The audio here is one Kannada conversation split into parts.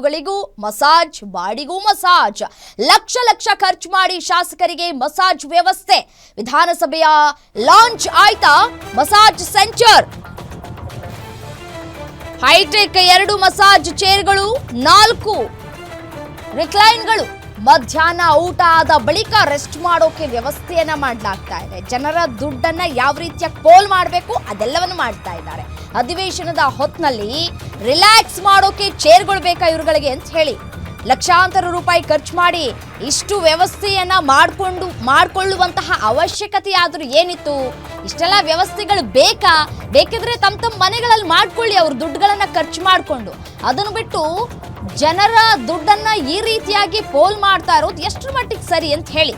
ಕಾಲುಗಳಿಗೂ ಮಸಾಜ್, ಬಾಡಿಗೂ ಮಸಾಜ್. ಲಕ್ಷ ಲಕ್ಷ ಖರ್ಚು ಮಾಡಿ ಶಾಸಕರಿಗೆ ಮಸಾಜ್ ವ್ಯವಸ್ಥೆ. ವಿಧಾನಸಭೆಯ ಲಾಂಚ್ ಆಯ್ತಾ? ಮಸಾಜ್ ಸೆಂಟರ್ ಹೈಟೆಕ್ ಎರಡು ಮಸಾಜ್ ಚೇರ್ಗಳು, ನಾಲ್ಕು ರಿಕ್ಲೈನ್ಗಳು ಮಧ್ಯಾಹ್ನ ಊಟ ಆದ ಬಳಿಕ ರೆಸ್ಟ್ ಮಾಡೋಕೆ ವ್ಯವಸ್ಥೆಯನ್ನ ಮಾಡಲಾಗ್ತಾ ಇದೆ. ಜನರ ದುಡ್ಡನ್ನ ಯಾವ ರೀತಿಯ ಪೋಲ್ ಮಾಡಬೇಕು ಅದೆಲ್ಲವನ್ನು ಮಾಡ್ತಾ ಇದ್ದಾರೆ. ಅಧಿವೇಶನದ ಹೊತ್ತಿನಲ್ಲಿ ರಿಲ್ಯಾಕ್ಸ್ ಮಾಡೋಕೆ ಚೇರ್ಗಳು ಬೇಕಾ ಇವ್ರುಗಳಿಗೆ ಅಂತ ಹೇಳಿ ಲಕ್ಷಾಂತರ ರೂಪಾಯಿ ಖರ್ಚು ಮಾಡಿ ಇಷ್ಟು ವ್ಯವಸ್ಥೆಯನ್ನ ಮಾಡಿಕೊಂಡು, ಮಾಡಿಕೊಳ್ಳುವಂತಹ ಅವಶ್ಯಕತೆ ಆದರೂ ಏನಿತ್ತು? ಇಷ್ಟೆಲ್ಲ ವ್ಯವಸ್ಥೆಗಳು ಬೇಕಾ? ಬೇಕಿದ್ರೆ ತಮ್ಮ ತಮ್ಮ ಮನೆಗಳಲ್ಲಿ ಮಾಡ್ಕೊಳ್ಳಿ ಅವ್ರ ದುಡ್ಡುಗಳನ್ನ ಖರ್ಚು ಮಾಡಿಕೊಂಡು. ಅದನ್ನು ಬಿಟ್ಟು ಜನರ ದುಡ್ಡನ್ನ ಈ ರೀತಿಯಾಗಿ ಪೋಲ್ ಮಾಡ್ತಾ ಇರೋದು ಎಷ್ಟು ಮಟ್ಟಿಗೆ ಸರಿ ಅಂತ ಹೇಳಿ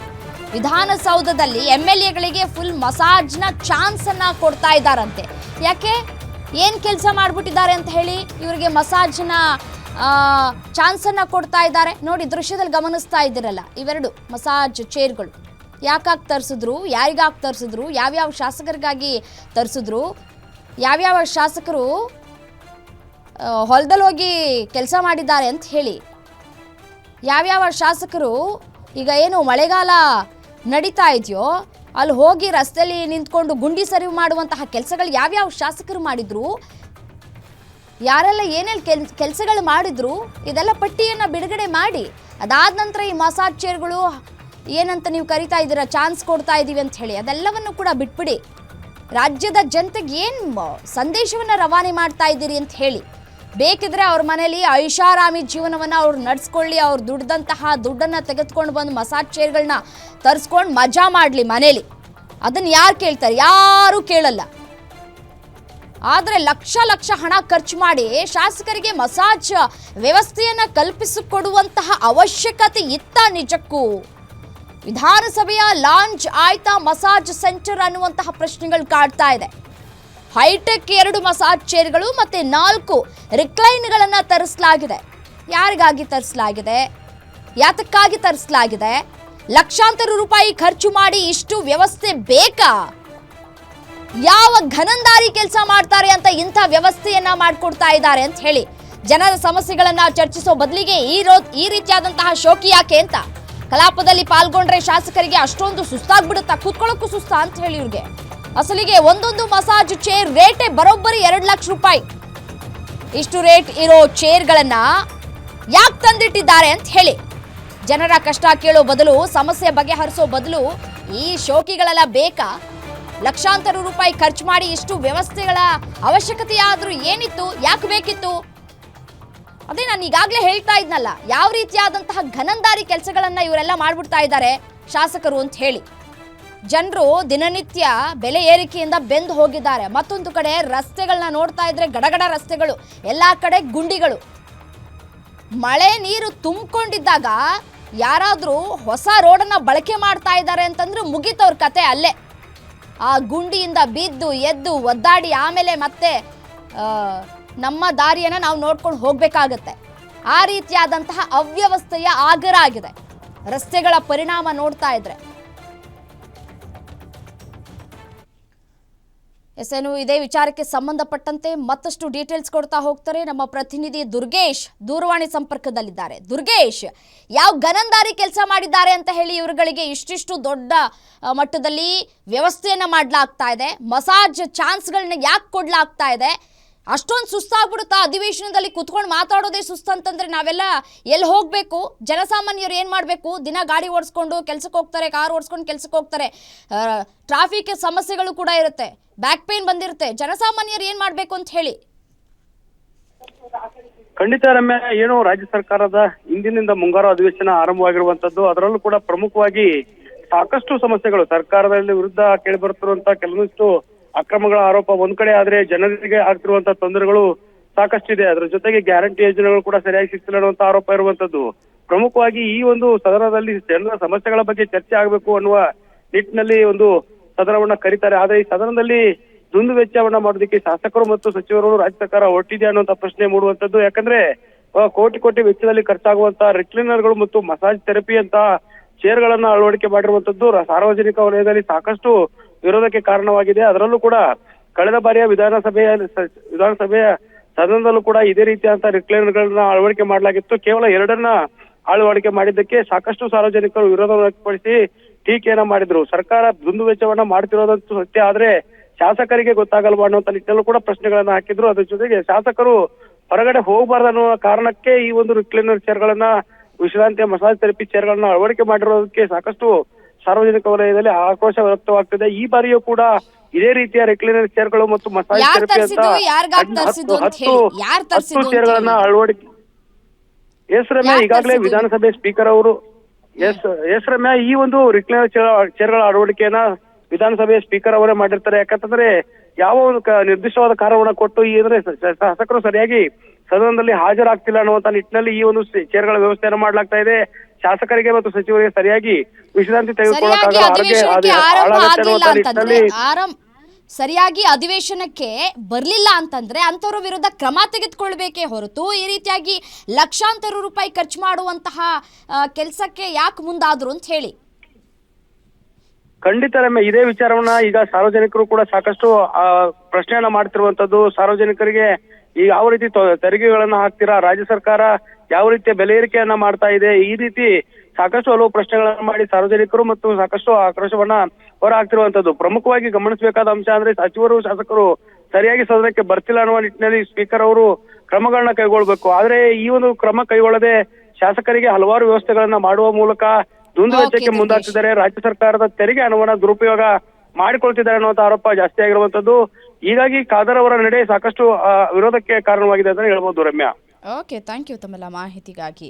ವಿಧಾನಸೌಧದಲ್ಲಿ ಎಂ ಎಲ್ ಎಗಳಿಗೆ ಫುಲ್ ಮಸಾಜ್ನ ಚಾನ್ಸ್ ಅನ್ನ ಕೊಡ್ತಾ ಇದ್ದಾರಂತೆ. ಯಾಕೆ? ಏನ್ ಕೆಲಸ ಮಾಡ್ಬಿಟ್ಟಿದ್ದಾರೆ ಅಂತ ಹೇಳಿ ಇವರಿಗೆ ಮಸಾಜ್ನ ಚಾನ್ಸ್ ಅನ್ನ ಕೊಡ್ತಾ ಇದ್ದಾರೆ. ನೋಡಿ, ದೃಶ್ಯದಲ್ಲಿ ಗಮನಿಸ್ತಾ ಇದ್ದೀರಲ್ಲ, ಇವೆರಡು ಮಸಾಜ್ ಚೇರ್ಗಳು ಯಾಕಾಗಿ ತರಿಸಿದ್ರು, ಯಾರಿಗಾಗಿ ತರಿಸಿದ್ರು, ಯಾವ್ಯಾವ ಶಾಸಕರಿಗಾಗಿ ತರಿಸಿದ್ರು, ಯಾವ್ಯಾವ ಶಾಸಕರು ಹೊಲದಲ್ಲಿ ಹೋಗಿ ಕೆಲಸ ಮಾಡಿದ್ದಾರೆ ಅಂತ ಹೇಳಿ ಯಾವ್ಯಾವ ಶಾಸಕರು ಈಗ ಏನು ಮಳೆಗಾಲ ನಡೀತಾ ಇದೆಯೋ ಅಲ್ಲಿ ಹೋಗಿ ರಸ್ತೆಯಲ್ಲಿ ನಿಂತ್ಕೊಂಡು ಗುಂಡಿ ಸರಿ ಮಾಡುವಂತಹ ಕೆಲಸಗಳು ಯಾವ್ಯಾವ ಶಾಸಕರು ಮಾಡಿದ್ರು, ಯಾರೆಲ್ಲ ಏನೆಲ್ಲ ಕೆಲ್, ಕೆಲಸಗಳು ಮಾಡಿದ್ರು, ಇದೆಲ್ಲ ಪಟ್ಟಿಯನ್ನು ಬಿಡುಗಡೆ ಮಾಡಿ, ಅದಾದ ನಂತರ ಈ ಮಸಾಜ್ ಚೇರ್ಗಳು ಏನಂತ ನೀವು ಕರಿತಾ ಇದ್ದೀರಾ, ಚಾನ್ಸ್ ಕೊಡ್ತಾ ಇದ್ದೀವಿ ಅಂತ ಹೇಳಿ, ಅದೆಲ್ಲವನ್ನು ಕೂಡ ಬಿಟ್ಬಿಡಿ. ರಾಜ್ಯದ ಜನತೆಗೆ ಏನು ಸಂದೇಶವನ್ನು ರವಾನೆ ಮಾಡ್ತಾ ಇದ್ದೀರಿ ಅಂತ ಹೇಳಿ. ಬೇಕಿದ್ರೆ ಅವ್ರ ಮನೇಲಿ ಐಷಾರಾಮಿ ಜೀವನವನ್ನು ಅವ್ರು ನಡೆಸ್ಕೊಳ್ಳಿ, ಅವ್ರು ದುಡ್ದಂತಹ ದುಡ್ಡನ್ನು ತೆಗೆದುಕೊಂಡು ಬಂದು ಮಸಾಜ್ ಚೇರ್ಗಳನ್ನ ತರಿಸ್ಕೊಂಡು ಮಜಾ ಮಾಡಲಿ ಮನೇಲಿ. ಅದನ್ನು ಯಾರು ಕೇಳ್ತಾರೆ? ಯಾರೂ ಕೇಳಲ್ಲ. ಆದರೆ ಲಕ್ಷ ಲಕ್ಷ ಹಣ ಖರ್ಚು ಮಾಡಿ ಶಾಸಕರಿಗೆ ಮಸಾಜ್ ವ್ಯವಸ್ಥೆಯನ್ನ ಕಲ್ಪಿಸಿಕೊಡುವಂತಹ ಅವಶ್ಯಕತೆ ಇತ್ತ ನಿಜಕ್ಕೂ. ವಿಧಾನಸಭೆಯ ಲಾಂಚ್ ಆಯ್ತಾ ಮಸಾಜ್ ಸೆಂಟರ್ ಅನ್ನುವಂತಹ ಪ್ರಶ್ನೆಗಳು ಕಾಡ್ತಾ ಇದೆ. ಹೈಟೆಕ್ ಎರಡು ಮಸಾಜ್ ಚೇರ್ಗಳು ಮತ್ತೆ ನಾಲ್ಕು ರಿಕ್ಲೈನ್ಗಳನ್ನು ತರಿಸಲಾಗಿದೆ. ಯಾರಿಗಾಗಿ ತರಿಸಲಾಗಿದೆ? ಯಾತಕ್ಕಾಗಿ ತರಿಸಲಾಗಿದೆ? ಲಕ್ಷಾಂತರ ರೂಪಾಯಿ ಖರ್ಚು ಮಾಡಿ ಇಷ್ಟು ವ್ಯವಸ್ಥೆ ಬೇಕಾ? ಯಾವ ಘನಂದಾರಿ ಕೆಲಸ ಮಾಡ್ತಾರೆ ಅಂತ ಇಂಥ ವ್ಯವಸ್ಥೆಯನ್ನ ಮಾಡಿಕೊಡ್ತಾ ಇದ್ದಾರೆ ಅಂತ ಹೇಳಿ ಜನರ ಸಮಸ್ಯೆಗಳನ್ನ ಚರ್ಚಿಸೋ ಬದಲಿಗೆ ಈ ರೋ, ಈ ರೀತಿಯಾದಂತಹ ಶೋಕಿ ಯಾಕೆ ಅಂತ? ಕಲಾಪದಲ್ಲಿ ಪಾಲ್ಗೊಂಡ್ರೆ ಶಾಸಕರಿಗೆ ಅಷ್ಟೊಂದು ಸುಸ್ತಾಗ್ಬಿಡುತ್ತಾ ಕೂತ್ಕೊಳ್ಳೋಕ್ಕೂ ಸುಸ್ತಾ ಅಂತ ಹೇಳಿ ಇವ್ರಿಗೆ. ಅಸಲಿಗೆ ಒಂದೊಂದು ಮಸಾಜ್ ಚೇರ್ ರೇಟೇ ಬರೋಬ್ಬರಿ ಎರಡು ಲಕ್ಷ ರೂಪಾಯಿ. ಇಷ್ಟು ರೇಟ್ ಇರೋ ಚೇರ್ಗಳನ್ನ ಯಾಕೆ ತಂದಿಟ್ಟಿದ್ದಾರೆ ಅಂತ ಹೇಳಿ. ಜನರ ಕಷ್ಟ ಕೇಳೋ ಬದಲು, ಸಮಸ್ಯೆ ಬಗೆಹರಿಸೋ ಬದಲು ಈ ಶೋಕಿಗಳೆಲ್ಲ ಬೇಕಾ? ಲಕ್ಷಾಂತರ ರೂಪಾಯಿ ಖರ್ಚು ಮಾಡಿ ಇಷ್ಟು ವ್ಯವಸ್ಥೆಗಳ ಅವಶ್ಯಕತೆ ಆದ್ರೂ ಏನಿತ್ತು? ಯಾಕೆ ಬೇಕಿತ್ತು? ಅದೇ ನಾನು ಈಗಾಗಲೇ ಹೇಳ್ತಾ ಇದ್ನಲ್ಲ, ಯಾವ ರೀತಿಯಾದಂತಹ ಘನಂದಾರಿ ಕೆಲಸಗಳನ್ನ ಇವರೆಲ್ಲ ಮಾಡ್ಬಿಡ್ತಾ ಇದ್ದಾರೆ ಶಾಸಕರು ಅಂತ ಹೇಳಿ. ಜನರು ದಿನನಿತ್ಯ ಬೆಲೆ ಏರಿಕೆಯಿಂದ ಬೆಂದು ಹೋಗಿದ್ದಾರೆ. ಮತ್ತೊಂದು ಕಡೆ ರಸ್ತೆಗಳನ್ನ ನೋಡ್ತಾ ಇದ್ರೆ ಗಡಗಡ ರಸ್ತೆಗಳು, ಎಲ್ಲ ಕಡೆ ಗುಂಡಿಗಳು. ಮಳೆ ನೀರು ತುಂಬಿಕೊಂಡಿದ್ದಾಗ ಯಾರಾದರೂ ಹೊಸ ರೋಡನ್ನು ಬಳಕೆ ಮಾಡ್ತಾ ಇದ್ದಾರೆ ಅಂತಂದ್ರೆ ಮುಗಿತವ್ರ ಕತೆ ಅಲ್ಲೇ. ಆ ಗುಂಡಿಯಿಂದ ಬಿದ್ದು, ಎದ್ದು, ಒದ್ದಾಡಿ ಆಮೇಲೆ ಮತ್ತೆ ನಮ್ಮ ದಾರಿಯನ್ನು ನಾವು ನೋಡ್ಕೊಂಡು ಹೋಗಬೇಕಾಗತ್ತೆ. ಆ ರೀತಿಯಾದಂತಹ ಅವ್ಯವಸ್ಥೆಯ ಆಗರ ಆಗಿದೆ ರಸ್ತೆಗಳ ಪರಿಣಾಮ ನೋಡ್ತಾ ಇದ್ರೆ. ಎಸ್ ಇದೇ ವಿಚಾರಕ್ಕೆ ಸಂಬಂಧಪಟ್ಟಂತೆ ಮತ್ತಷ್ಟು ಡೀಟೇಲ್ಸ್ ಕೊಡ್ತಾ ಹೋಗ್ತಾರೆ ನಮ್ಮ ಪ್ರತಿನಿಧಿ ದುರ್ಗೇಶ್ ದೂರವಾಣಿ ಸಂಪರ್ಕದಲ್ಲಿದ್ದಾರೆ. ದುರ್ಗೇಶ್, ಯಾವ ಗನಂದಾರಿ ಕೆಲಸ ಮಾಡಿದ್ದಾರೆ ಅಂತ ಹೇಳಿ ಇವರುಗಳಿಗೆ ಇಷ್ಟಿಷ್ಟು ದೊಡ್ಡ ಮಟ್ಟದಲ್ಲಿ ವ್ಯವಸ್ಥೆಯನ್ನು ಮಾಡಲಾಗ್ತಾ ಇದೆ. ಮಸಾಜ್ ಚಾನ್ಸ್ಗಳನ್ನ ಯಾಕೆ ಕೊಡಲಾಗ್ತಾ ಇದೆ? ಅಷ್ಟೊಂದು ಸುಸ್ತಾಗ್ಬಿಡುತ್ತಾ ಅಧಿವೇಶನದಲ್ಲಿ ಕುತ್ಕೊಂಡು ಮಾತಾಡೋದೇ ಸುಸ್ತಂತಂದ್ರೆ ನಾವೆಲ್ಲ ಎಲ್ಲಿ ಹೋಗಬೇಕು? ಜನಸಾಮಾನ್ಯರು ಏನು ಮಾಡಬೇಕು? ದಿನ ಗಾಡಿ ಓಡಿಸ್ಕೊಂಡು ಕೆಲ್ಸಕ್ಕೆ ಹೋಗ್ತಾರೆ, ಕಾರ್ ಓಡಿಸ್ಕೊಂಡು ಕೆಲ್ಸಕ್ಕೆ ಹೋಗ್ತಾರೆ. ಟ್ರಾಫಿಕ್ ಸಮಸ್ಯೆಗಳು ಕೂಡ ಇರುತ್ತೆ. ಬ್ಯಾಕ್ ಪೇನ್ ಬಂದಿರುತ್ತೆ. ಜನಸಾಮಾನ್ಯರು ಏನು ಮಾಡಬೇಕು ಅಂತ ಹೇಳಿ. ಖಂಡಿತ ರಮ್ಯ, ಏನು ರಾಜ್ಯ ಸರ್ಕಾರದ ಇಂದಿನಿಂದ ಮುಂಗಾರು ಅಧಿವೇಶನ ಆರಂಭವಾಗಿರುವಂತದ್ದು ಅದರಲ್ಲೂ ಕೂಡ ಪ್ರಮುಖವಾಗಿ ಸಾಕಷ್ಟು ಸಮಸ್ಯೆಗಳು ಸರ್ಕಾರದಲ್ಲಿ ವಿರುದ್ಧ ಕೇಳಿ ಬರುತ್ತಿರುವಂತ ಕೆಲವೊಂದಿಷ್ಟು ಅಕ್ರಮಗಳ ಆರೋಪ ಒಂದ್ ಕಡೆ ಆದ್ರೆ ಜನರಿಗೆ ಆಗ್ತಿರುವಂತ ತೊಂದರೆಗಳು ಸಾಕಷ್ಟಿದೆ. ಅದರ ಜೊತೆಗೆ ಗ್ಯಾರಂಟಿ ಯೋಜನೆಗಳು ಕೂಡ ಸರಿಯಾಗಿ ಸಿಗ್ತಿಲ್ಲ ಅನ್ನುವಂತ ಆರೋಪ ಇರುವಂತದ್ದು. ಪ್ರಮುಖವಾಗಿ ಈ ಒಂದು ಸದನದಲ್ಲಿ ಜನರ ಸಮಸ್ಯೆಗಳ ಬಗ್ಗೆ ಚರ್ಚೆ ಆಗಬೇಕು ಅನ್ನುವ ನಿಟ್ಟಿನಲ್ಲಿ ಒಂದು ಸದನವನ್ನ ಕರೀತಾರೆ. ಆದ್ರೆ ಈ ಸದನದಲ್ಲಿ ದುಂದು ವೆಚ್ಚವನ್ನ ಮಾಡೋದಕ್ಕೆ ಶಾಸಕರು ಮತ್ತು ಸಚಿವರು ರಾಜ್ಯ ಸರ್ಕಾರ ಹೊರಟಿದೆ ಅನ್ನುವಂತ ಪ್ರಶ್ನೆ ಮೂಡುವಂತದ್ದು. ಯಾಕಂದ್ರೆ ಕೋಟಿ ಕೋಟಿ ವೆಚ್ಚದಲ್ಲಿ ಖರ್ಚಾಗುವಂತ ರಿಕ್ಲಿನರ್ಗಳು ಮತ್ತು ಮಸಾಜ್ ಥೆರಪಿ ಅಂತ ಚೇರ್ಗಳನ್ನ ಅಳವಡಿಕೆ ಮಾಡಿರುವಂತದ್ದು ಸಾರ್ವಜನಿಕ ವಲಯದಲ್ಲಿ ಸಾಕಷ್ಟು ವಿರೋಧಕ್ಕೆ ಕಾರಣವಾಗಿದೆ. ಅದರಲ್ಲೂ ಕೂಡ ಕಳೆದ ಬಾರಿಯ ವಿಧಾನಸಭೆಯ ವಿಧಾನಸಭೆಯ ಸದನದಲ್ಲೂ ಕೂಡ ಇದೇ ರೀತಿಯಾದಂತಹ ರಿಕ್ಲೈನರ್ಗಳನ್ನ ಅಳವಡಿಕೆ ಮಾಡಲಾಗಿತ್ತು. ಕೇವಲ ಎರಡನ್ನ ಅಳವಡಿಕೆ ಮಾಡಿದ್ದಕ್ಕೆ ಸಾಕಷ್ಟು ಸಾರ್ವಜನಿಕರು ವಿರೋಧ ವ್ಯಕ್ತಪಡಿಸಿ ಟೀಕೆಯನ್ನ ಮಾಡಿದ್ರು. ಸರ್ಕಾರ ದುಂದು ವೆಚ್ಚವನ್ನ ಮಾಡ್ತಿರೋದಂತೂ ಸತ್ಯ. ಆದ್ರೆ ಶಾಸಕರಿಗೆ ಗೊತ್ತಾಗಲ್ವಾ ಅನ್ನುವಂತ ನಿಟ್ಟಿನಲ್ಲೂ ಕೂಡ ಪ್ರಶ್ನೆಗಳನ್ನ ಹಾಕಿದ್ರು. ಅದ್ರ ಜೊತೆಗೆ ಶಾಸಕರು ಹೊರಗಡೆ ಹೋಗಬಾರ್ದು ಅನ್ನೋ ಕಾರಣಕ್ಕೆ ಈ ಒಂದು ರಿಕ್ಲೈನರ್ ಚೇರ್ಗಳನ್ನ ವಿಶ್ರಾಂತಿಯ ಮಸಾಜ್ ಥೆರಪಿ ಚೇರ್ಗಳನ್ನ ಅಳವಡಿಕೆ ಮಾಡಿರೋದಕ್ಕೆ ಸಾಕಷ್ಟು ಸಾರ್ವಜನಿಕ ವಲಯದಲ್ಲಿ ಆಕ್ರೋಶ ವ್ಯಕ್ತವಾಗ್ತಿದೆ. ಈ ಬಾರಿಯೂ ಕೂಡ ಇದೇ ರೀತಿಯ ರೆಕ್ಲಿನರಿ ಚೇರ್ಗಳು ಮತ್ತು ಮಸಾಜ್ ಥೆರಪಿ ಅಂತ? ಹತ್ತು- ಹತ್ತು ಚೇರ್ಗಳನ್ನ. ಅಳವಡಿಕೆ ಎಸ್ ರಮ್ಯಾ ಈಗಾಗಲೇ ವಿಧಾನಸಭೆ ಸ್ಪೀಕರ್ ಅವರು ಎಸ್ ಎಸ್ ರಮ್ಯಾ ಈ ಒಂದು ರಿಕ್ಲೈನರ್ ಚೇರ್ಗಳ ಅಳವಡಿಕೆಯನ್ನ ವಿಧಾನಸಭೆಯ ಸ್ಪೀಕರ್ ಅವರೇ ಮಾಡಿರ್ತಾರೆ. ಯಾಕಂತಂದ್ರೆ ಯಾವ ಒಂದು ನಿರ್ದಿಷ್ಟವಾದ ಕಾರಣವನ್ನ ಕೊಟ್ಟು ಈ ಅಂದ್ರೆ ಶಾಸಕರು ಸರಿಯಾಗಿ ಸದನದಲ್ಲಿ ಹಾಜರಾಗ್ತಿಲ್ಲ ಅನ್ನುವಂತ ನಿಟ್ಟಿನಲ್ಲಿ ಈ ಒಂದು ಚೇರ್ಗಳ ವ್ಯವಸ್ಥೆಯನ್ನು ಮಾಡಲಾಗ್ತಾ ಇದೆ. ಶಾಸಕರಿಗೆ ಮತ್ತು ಸಚಿವರಿಗೆ ಸರಿಯಾಗಿ ವಿಶ್ರಾಂತಿ ಸರಿಯಾಗಿ ತೆಗೆದುಕೊಳ್ಳೋಕ್ಕಾಗಲ್ಲ ಅಧಿವೇಶನಕ್ಕೆ ಸರಿಯಾಗಿ ಬರ್ಲಿಲ್ಲ ಅಂತಂದ್ರೆ ಅಂತವರ ವಿರುದ್ಧ ಕ್ರಮ ತೆಗೆದುಕೊಳ್ಬೇಕೇ ಹೊರತು ಈ ರೀತಿಯಾಗಿ ಲಕ್ಷಾಂತರ ರೂಪಾಯಿ ಖರ್ಚು ಮಾಡುವಂತಹ ಕೆಲಸಕ್ಕೆ ಯಾಕೆ ಮುಂದಾದ್ರು ಅಂತ ಹೇಳಿ. ಖಂಡಿತ ರಮ್ಯ ಇದೇ ವಿಚಾರವನ್ನ ಈಗ ಸಾರ್ವಜನಿಕರು ಕೂಡ ಸಾಕಷ್ಟು ಪ್ರಶ್ನೆಯನ್ನ ಮಾಡ್ತಿರುವಂತದ್ದು. ಸಾರ್ವಜನಿಕರಿಗೆ ಈ ಯಾವ ರೀತಿ ತೆರಿಗೆಗಳನ್ನ ಹಾಕ್ತೀರಾ? ರಾಜ್ಯ ಸರ್ಕಾರ ಯಾವ ರೀತಿಯ ಬೆಲೆ ಏರಿಕೆಯನ್ನ ಮಾಡ್ತಾ ಇದೆ ಈ ರೀತಿ ಸಾಕಷ್ಟು ಹಲವು ಪ್ರಶ್ನೆಗಳನ್ನ ಮಾಡಿ ಸಾರ್ವಜನಿಕರು ಮತ್ತು ಸಾಕಷ್ಟು ಆಕ್ರೋಶವನ್ನ ಹೊರ ಹಾಕ್ತಿರುವಂತದ್ದು ಪ್ರಮುಖವಾಗಿ ಗಮನಿಸಬೇಕಾದ ಅಂಶ ಅಂದ್ರೆ ಸಚಿವರು ಶಾಸಕರು ಸರಿಯಾಗಿ ಸದನಕ್ಕೆ ಬರ್ತಿಲ್ಲ ಅನ್ನುವ ನಿಟ್ಟಿನಲ್ಲಿ ಸ್ಪೀಕರ್ ಅವರು ಕ್ರಮಗಳನ್ನ ಕೈಗೊಳ್ಬೇಕು. ಆದ್ರೆ ಈ ಒಂದು ಕ್ರಮ ಕೈಗೊಳ್ಳದೆ ಶಾಸಕರಿಗೆ ಹಲವಾರು ವ್ಯವಸ್ಥೆಗಳನ್ನ ಮಾಡುವ ಮೂಲಕ ದುಂದು Okay, ವೆಚ್ಚಕ್ಕೆ ಮುಂದಾಗ್ತಿದ್ದಾರೆ. ರಾಜ್ಯ ಸರ್ಕಾರದ ತೆರಿಗೆ ಹಣವನ್ನ ದುರುಪಯೋಗ ಮಾಡಿಕೊಳ್ತಿದ್ದಾರೆ ಅನ್ನುವಂತ ಆರೋಪ ಜಾಸ್ತಿ ಆಗಿರುವಂತದ್ದು. ಹೀಗಾಗಿ ಖಾದರ್ ಅವರ ನಡೆ ಸಾಕಷ್ಟು ವಿರೋಧಕ್ಕೆ ಕಾರಣವಾಗಿದೆ ಅಂತ ಹೇಳ್ಬೋದು ರಮ್ಯಾ. ಓಕೆ ಥ್ಯಾಂಕ್ ಯು ತಮ್ಮೆಲ್ಲ ಮಾಹಿತಿಗಾಗಿ